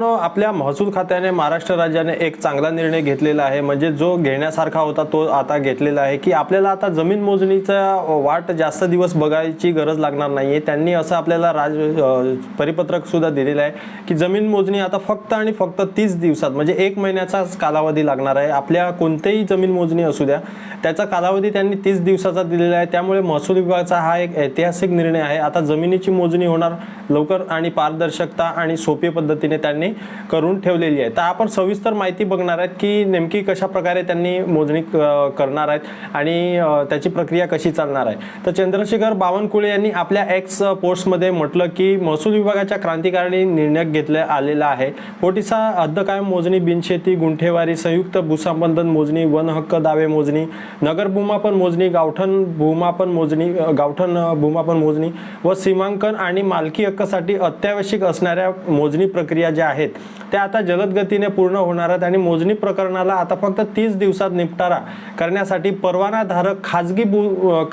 आपल्या महसूल खात्याने महाराष्ट्र राज्याने एक चांगला निर्णय घेतलेला आहे. म्हणजे जो घेण्यासारखा होता तो आता घेतलेला आहे की आपल्याला आता जमीन मोजणीचा वाट जास्त दिवस बघायची गरज लागणार नाही आहे त्यांनी असं आपल्याला राज परिपत्रक सुद्धा दिलेलं आहे की जमीन मोजणी आता फक्त आणि फक्त तीस दिवसात म्हणजे एक महिन्याचाच कालावधी लागणार आहे. आपल्या कोणतेही जमीन मोजणी असू द्या त्याचा कालावधी त्यांनी तीस दिवसाचा दिलेला आहे. त्यामुळे महसूल विभागाचा हा एक ऐतिहासिक निर्णय आहे. आता जमिनीची मोजणी होणार लवकर आणि पारदर्शकता आणि सोपी पद्धतीने त्यांनी करून ठेवलेली आहे. तर आपण सविस्तर माहिती बघणार आहेत की नेमकी कशा प्रकारे त्यांनी मोजणी करणार आहेत आणि त्याची प्रक्रिया कशी चालणार आहे. तर चंद्रशेखर बावनकुळे यांनी आपल्या एक्स पोस्टमध्ये म्हटलं की महसूल विभागाच्या क्रांतिकारी निर्णय घेतला आलेला आहे. पोटीसा हद्दकायम मोजणी बिनशेती गुंठेवारी संयुक्त भूसंबंधन मोजणी वन हक्क दावे मोजणी नगर भूमापन मोजणी गावठण भूमापन मोजणी गावठण भूमापन मोजणी व सीमांकन आणि मालकी हक्कासाठी अत्यावश्यक असणाऱ्या मोजणी प्रक्रिया ज्या आहेत आहेत. त्या आता जलद गतीने पूर्ण होणार आहेत आणि मोजणी प्रकरणाला आता फक्त तीस दिवसात निपटारा करण्यासाठी परवानाधारक खाजगी भू अ,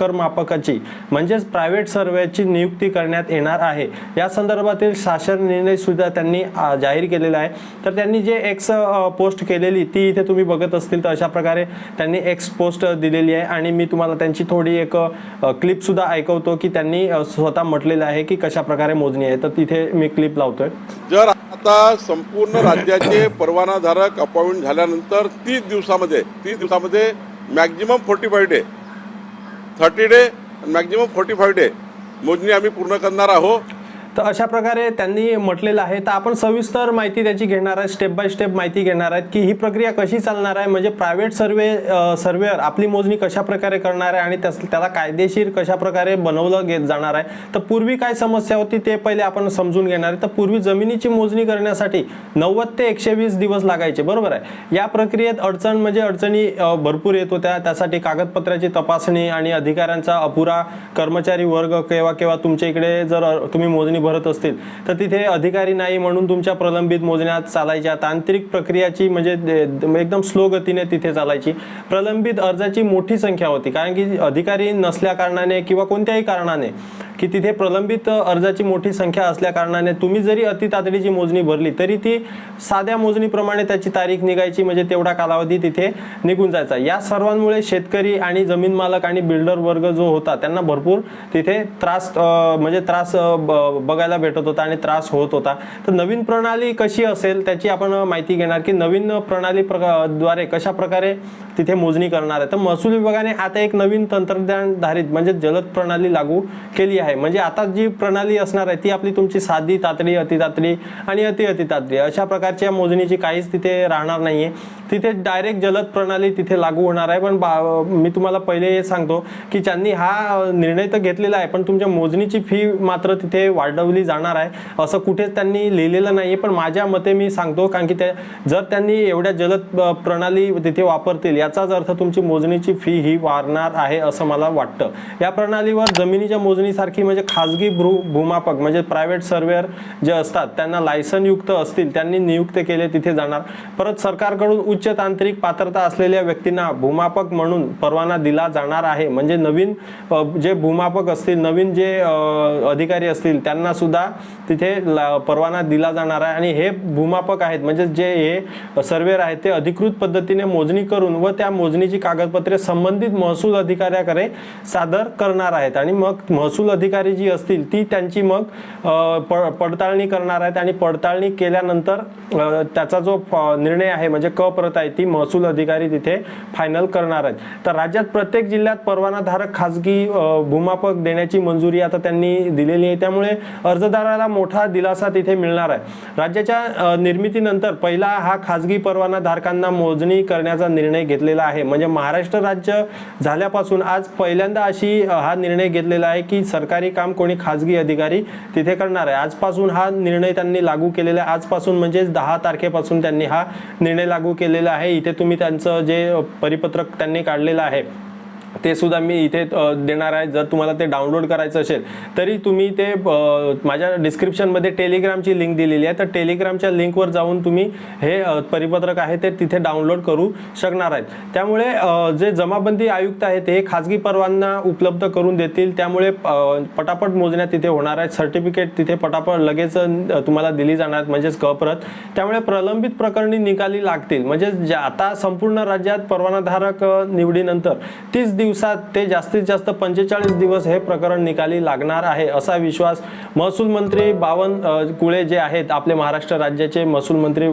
म्हणजेच प्रायव्हेट सर्वेची नियुक्ती करण्यात येणार आहे. या संदर्भातील शासन निर्णय सुद्धा त्यांनी जाहीर केलेला आहे. तर त्यांनी जे एक्स पोस्ट केलेली ती इथे तुम्ही बघत असतील तर अशा प्रकारे त्यांनी एक्स पोस्ट दिलेली आहे. आणि मी तुम्हाला त्यांची थोडी एक क्लिप सुद्धा ऐकवतो की त्यांनी स्वतः म्हटलेलं आहे की कशा प्रकारे मोजणी आहे. तर तिथे मी क्लिप लावतोय. जर आता संपूर्ण राज्याचे परवानाधारक अपॉइंट झाल्यानंतर तीस दिवसामध्ये तीस दिवसामध्ये maximum forty five day thirty day maximum forty five day मोजणी आम्ही पूर्ण करणार आहोत. तर अशा प्रकारे त्यांनी म्हटलेलं आहे. तर आपण सविस्तर माहिती त्याची घेणार आहे. स्टेप बाय स्टेप माहिती घेणार आहेत की ही प्रक्रिया कशी चालणार आहे. म्हणजे प्रायव्हेट सर्वे सर्वेअर आपली मोजणी कशा प्रकारे करणार आहे आणि त्यास त्याला कायदेशीर कशा प्रकारे बनवलं घेत जाणार आहे. तर पूर्वी काय समस्या होती ते पहिले आपण समजून घेणार आहे. तर पूर्वी जमिनीची मोजणी करण्यासाठी नव्वद ते एकशे वीस दिवस लागायचे. बरोबर आहे? या प्रक्रियेत अडचण म्हणजे अडचणी भरपूर येत होत्या. त्यासाठी कागदपत्राची तपासणी आणि अधिकाऱ्यांचा अपुरा कर्मचारी वर्ग केव्हा केव्हा तुमच्या इकडे जर तुम्ही मोजणी भरत असतील. तर तिथे अधिकारी नाही म्हणून तुमच्या प्रलंबित मोजण्यात चालायच्या तांत्रिक प्रक्रियाची म्हणजे, म्हणजे एकदम स्लो गतीने तिथे चालायची. प्रलंबित अर्जाची मोठी संख्या होती. कारण की अधिकारी नसल्या कारणाने किंवा कोणत्याही कारणाने की तिथे प्रलंबित अर्जाची मोठी संख्या असल्या कारणाने तुम्ही जरी अति तातडीची मोजणी भरली तरी ती साध्या मोजणीप्रमाणे त्याची तारीख निघायची म्हणजे तेवढा कालावधी तिथे निघून जायचा. या सर्वांमुळे शेतकरी आणि जमीन मालक आणि बिल्डर वर्ग जो होता त्यांना भरपूर तिथे त्रास म्हणजे त्रास ब- बघायला भेटत होता आणि त्रास होत होता. तर नवीन प्रणाली कशी असेल त्याची आपण माहिती घेणार की नवीन प्रणाली प्रका- द्वारे कशा प्रकारे तिथे मोजणी करणार आहे. तर महसूल विभागाने आता एक नवीन तंत्रज्ञानधारित म्हणजे जलद प्रणाली लागू केली आहे. म्हणजे आता जी प्रणाली असणार आहे ती आपली तुमची साधी तातडी अतितातडी आणि अति अति तातडी अशा प्रकारच्या मोजणीची काहीच तिथे राहणार नाही आहे तिथे डायरेक्ट जलद प्रणाली तिथे लागू होणार आहे. पण बा- मी तुम्हाला पहिले हे सांगतो की त्यांनी हा निर्णय तर घेतलेला आहे पण तुमच्या मोजणीची फी मात्र तिथे वाढवली जाणार आहे. असं कुठेच त्यांनी लिहिलेलं नाही आहे पण माझ्या मते मी सांगतो कारण की ते जर त्यांनी एवढ्या जलद प्रणाली तिथे वापरतील याचाच अर्थ तुमची मोजणीची फी ही वाढणार आहे असं मला वाटतं. या प्रणालीवर जमिनीच्या मोजणीसारखी म्हणजे खाजगी भ्रू भूमापक म्हणजे प्रायव्हेट सर्वेअर जे असतात त्यांना लायसन युक्त असतील त्यांनी नियुक्त केले तिथे जाणार. परत सरकारकडून उच्च तांत्रिक पात्रता असलेल्या व्यक्तींना भूमापक म्हणून परवाना दिला जाणार आहे. म्हणजे नवीन जे भूमापक असतील नवीन जे अधिकारी असतील त्यांना सुद्धा तिथे परवाना दिला जाणार आहे. आणि हे भूमापक आहेत म्हणजे जे हे सर्वेअर आहेत ते अधिकृत पद्धतीने मोजणी करून व त्या मोजणीची कागदपत्रे संबंधित महसूल अधिकाऱ्याकडे सादर करणार आहेत. आणि मग महसूल अधिकारी जी असतील ती त्यांची मग प- पडताळणी करणार आहेत आणि पडताळणी केल्यानंतर त्याचा जो निर्णय आहे म्हणजे क प्रत आहे ती महसूल अधिकारी तिथे फायनल करणार आहेत. तर राज्यात प्रत्येक जिल्ह्यात परवानाधारक खाजगी भूमापक देण्याची मंजुरी आता त्यांनी दिलेली आहे. त्यामुळे अर्जदाराला मोठा दिलासा तिथे मिळणार आहे. राज्याच्या निर्मितीनंतर पहिला हा खाजगी परवानाधारकांना मोजणी करण्याचा निर्णय घेतलेला आहे. म्हणजे महाराष्ट्र राज्य झाल्यापासून आज पहिल्यांदा अशी हा निर्णय घेतलेला आहे की सरकार सरकारी काम कोणी खाजगी अधिकारी तिथे करणार आहे. आजपासून हा निर्णय त्यांनी लागू केलेला आहे. आजपासून म्हणजेच दहा तारखेपासून त्यांनी हा निर्णय लागू केलेला आहे. इथे तुम्ही त्यांचं जे परिपत्रक त्यांनी काढलेलं आहे. ते सुद्धा मी इथे देणार आहे. जर तुम्हाला ते डाउनलोड करायचं असेल तरी तुम्ही ते माझ्या डिस्क्रिप्शनमध्ये टेलिग्रामची लिंक दिलेली आहे. तर टेलिग्रामच्या लिंकवर जाऊन तुम्ही हे परिपत्रक आहे ते तिथे डाउनलोड करू शकणार आहेत. त्यामुळे जे जमाबंदी आयुक्त आहेत ते खाजगी परवाना उपलब्ध करून देतील. त्यामुळे पटापट मोजण्या तिथे होणार आहेत. सर्टिफिकेट तिथे पटापट लगेच तुम्हाला दिली जाणार आहेत, म्हणजेच कप्रत त्यामुळे प्रलंबित प्रकरणी निकाली लागतील. म्हणजे आता संपूर्ण राज्यात परवानाधारक निवडीनंतर तीस दिवसात ते जास्तीत जास्त पंचेचाळीस दिवस हे प्रकरण निकाली लागणार आहे असा विश्वास महसूल मंत्री बावन कुळे जे आहेत आपले महाराष्ट्र राज्याचे महसूल मंत्री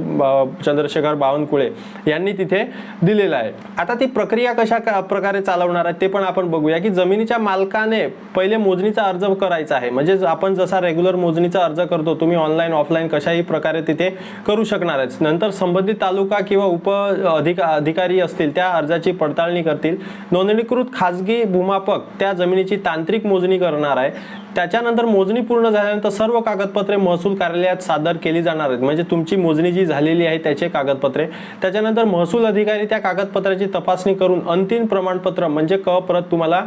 चंद्रशेखर बावनकुळे यांनी तिथे दिलेलं आहे. आता ती प्रक्रिया कशा प्रकारे चालवणार आहे ते पण आपण बघूया की जमिनीच्या मालकाने पहिले मोजणीचा अर्ज करायचा आहे. म्हणजे आपण जसा रेग्युलर मोजणीचा अर्ज करतो तुम्ही ऑनलाईन ऑफलाईन कशाही प्रकारे तिथे करू शकणार आहेत. नंतर संबंधित तालुका किंवा उप अधिक अधिकारी असतील त्या अर्जाची पडताळणी करतील. नोंदणीकृत खाजगी भूमापक त्या जमिनीची तांत्रिक मोजणी करणार आहे. त्याच्यानंतर मोजणी पूर्ण झाल्यानंतर सर्व कागदपत्रे महसूल कार्यालयात सादर केली जाणार आहेत. म्हणजे तुमची मोजणी जी झालेली आहे त्याचे कागदपत्रे. त्याच्यानंतर महसूल अधिकारी त्या कागदपत्राची तपासणी करून अंतिम प्रमाणपत्र म्हणजे क प्रत तुम्हाला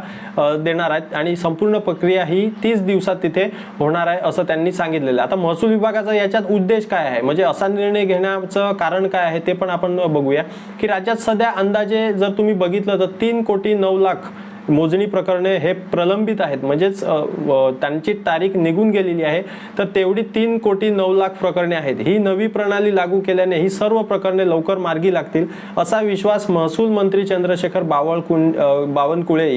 देणार आहेत. आणि संपूर्ण प्रक्रिया ही तीस दिवसात तिथे होणार आहे असं त्यांनी सांगितलेलं आता महसूल विभागाचा याच्यात उद्देश काय आहे? म्हणजे असा निर्णय घेण्याचं कारण काय आहे ते पण आपण बघूया. की राज्यात सध्या अंदाजे जर तुम्ही बघितलं तर तीन कोटी नऊ लाख मोजणी प्रकरणे हे प्रलंबित आहेत. म्हणजेच त्यांची तारीख निघून गेलेली आहे. तर तेवढी तीन कोटी नऊ लाख प्रकरणे आहेत. ही नवी प्रणाली लागू केल्याने ही सर्व प्रकरणे लवकर मार्गी लागतील असा विश्वास महसूल मंत्री चंद्रशेखर बावळकुंड अ, बावनकुळे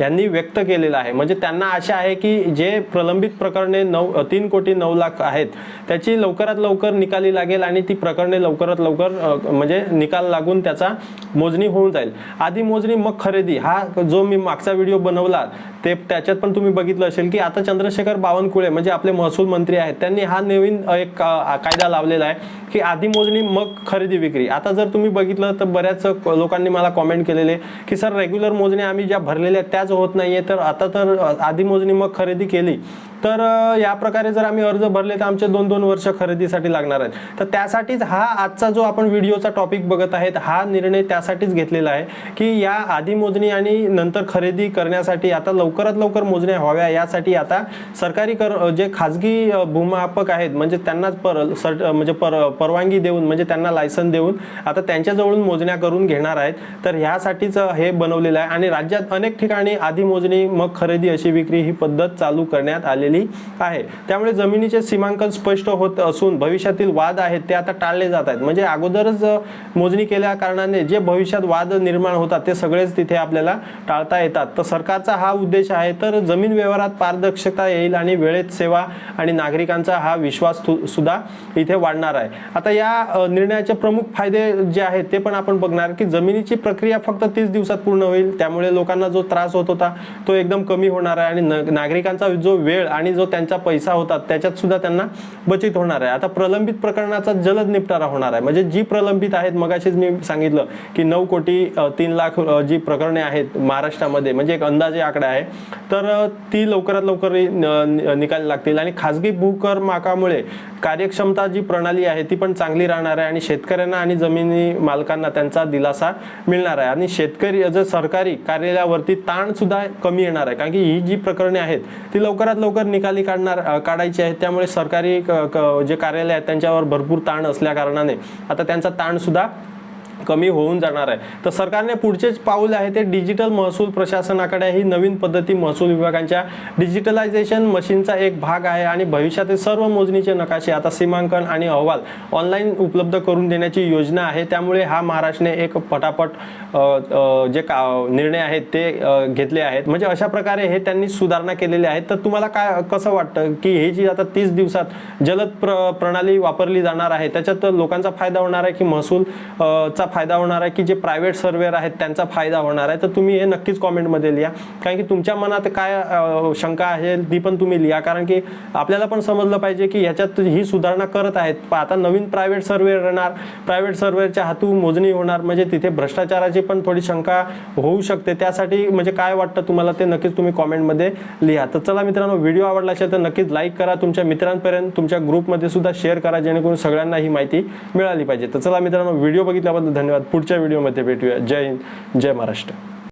यांनी व्यक्त केलेला आहे. म्हणजे त्यांना आशा आहे की जे प्रलंबित प्रकरणे नऊ तीन कोटी नऊ लाख आहेत त्याची लवकरात लवकर निकाली लागेल आणि ती प्रकरणे लवकरात लवकर म्हणजे निकाल लागून त्याचा मोजणी होऊन जाईल. आधी मोजणी मग खरेदी हा जो मी मागचा व्हिडिओ बनवला ते त्याच्यात पण तुम्ही बघितलं असेल की आता चंद्रशेखर बावनकुळे म्हणजे आपले महसूल मंत्री आहेत त्यांनी हा नवीन एक कायदा लावलेला आहे की आधी मोजणी मग खरेदी विक्री. आता जर तुम्ही बघितलं तर बऱ्याच लोकांनी मला कॉमेंट केलेले की सर रेग्युलर मोजणी आम्ही ज्या भरलेल्या आहेत त्याच होत नाहीये तर आता तर आधी मोजणी मग खरेदी केली. तर या प्रकारे जर आम्ही अर्ज भरले तर आमचे दोन दोन वर्ष खरेदीसाठी लागणार आहेत. तर त्यासाठीच हा आजचा जो आपण व्हिडिओचा टॉपिक बघत आहेत हा निर्णय त्यासाठीच घेतलेला आहे की या आधी मोजणी आणि नंतर खरेदी खरेदी करण्यासाठी आता लवकरात लवकर मोजण्या व्हाव्या यासाठी आता सरकारी कर जे खाजगी भूमापक आहेत म्हणजे त्यांनाच पर सर्ट म्हणजे पर परवानगी देऊन म्हणजे त्यांना लायसन देऊन आता त्यांच्याजवळून मोजण्या करून घेणार आहेत. तर ह्यासाठीच हे बनवलेलं आहे आणि राज्यात अनेक ठिकाणी आधी मोजणी मग खरेदी अशी विक्री ही पद्धत चालू करण्यात आलेली आहे. त्यामुळे जमिनीचे सीमांकन स्पष्ट होत असून भविष्यातील वाद आहेत ते आता टाळले जात आहेत. म्हणजे अगोदरच मोजणी केल्या कारणाने जे भविष्यात वाद निर्माण होतात ते सगळेच तिथे आपल्याला टाळता येतात तर सरकारचा हा उद्देश आहे तर जमीन व्यवहारात पारदर्शकता येईल आणि वेळेत सेवा आणि नागरिकांचा हा विश्वास सुद्धा इथे वाढणार आहे. आता या निर्णयाचे प्रमुख फायदे जे आहेत ते पण आपण बघणार की जमिनीची प्रक्रिया फक्त तीस दिवसात पूर्ण होईल. त्यामुळे लोकांना जो त्रास होत होता तो एकदम कमी होणार आहे आणि नागरिकांचा जो वेळ आणि जो त्यांचा पैसा होता त्याच्यात सुद्धा त्यांना बचत होणार आहे. आता प्रलंबित प्रकरणाचा जलद निपटारा होणार आहे. म्हणजे जी प्रलंबित आहेत मगाशीच मी सांगितलं की नऊ कोटी तीन लाख जी प्रकरणे आहेत महाराष्ट्रामध्ये म्हणजे एक अंदाजे आकडा आहे. तर ती लवकरात लवकर न- निकाली लागतील. आणि खाजगी भूकर माकामुळे कार्यक्षमता जी प्रणाली आहे ती पण चांगली राहणार आहे. आणि शेतकऱ्यांना आणि जमिनी मालकांना त्यांचा दिलासा मिळणार आहे. आणि शेतकरी जर सरकारी कार्यालयावरती ताण सुद्धा कमी येणार आहे. कारण की ही जी प्रकरणे आहेत ती लवकरात लवकर निकाली काढणार काढायची आहेत. त्यामुळे सरकारी क- जे कार्यालय आहेत त्यांच्यावर भरपूर ताण असल्या कारणाने आता त्यांचा ताण सुद्धा कमी होऊन जाणार आहे. तर सरकारने पुढचेच पाऊल आहे ते डिजिटल महसूल प्रशासनाकडे ही नवीन पद्धती महसूल विभागांच्या डिजिटलायझेशन मशीनचा एक भाग आहे आणि भविष्यातील सर्व मोजणीचे नकाशे आता सीमांकन आणि अहवाल ऑनलाईन उपलब्ध करून देण्याची योजना आहे. त्यामुळे हा महाराष्ट्रने एक पटापट जे का निर्णय आहेत ते घेतले आहेत. म्हणजे अशा प्रकारे हे त्यांनी सुधारणा केलेली आहे. तर तुम्हाला काय कसं वाटतं की हे जी आता तीस दिवसात जलद प्र प्रणाली वापरली जाणार आहे त्याच्यात लोकांचा फायदा होणार आहे की महसूल चा चा फायदा होणार आहे की जे प्रायव्हेट सर्वेअर आहेत त्यांचा फायदा होणार आहे? तर तुम्ही हे नक्कीच कॉमेंटमध्ये लिहा. कारण की तुमच्या मनात काय शंका आहे ती पण तुम्ही लिहा. कारण की आपल्याला पण समजलं पाहिजे की ह्याच्यात ही सुधारणा करत आहेत. आता नवीन प्रायव्हेट सर्वेअर येणार. प्रायव्हेट सर्वेअरच्या हातू मोजणी होणार. म्हणजे तिथे भ्रष्टाचाराची पण थोडी शंका होऊ शकते. त्यासाठी म्हणजे काय वाटतं तुम्हाला ते नक्कीच तुम्ही कॉमेंटमध्ये लिहा. तर चला मित्रांनो व्हिडिओ आवडला असेल तर नक्कीच लाईक करा. तुमच्या मित्रांपर्यंत तुमच्या ग्रुपमध्ये सुद्धा शेअर करा. जेणेकरून सगळ्यांना ही माहिती मिळाली पाहिजे. तर चला मित्रांनो व्हिडिओ बघितल्याबद्दल धन्यवाद. पुढच्या व्हिडिओमध्ये भेटूया. जय हिंद. जय महाराष्ट्र.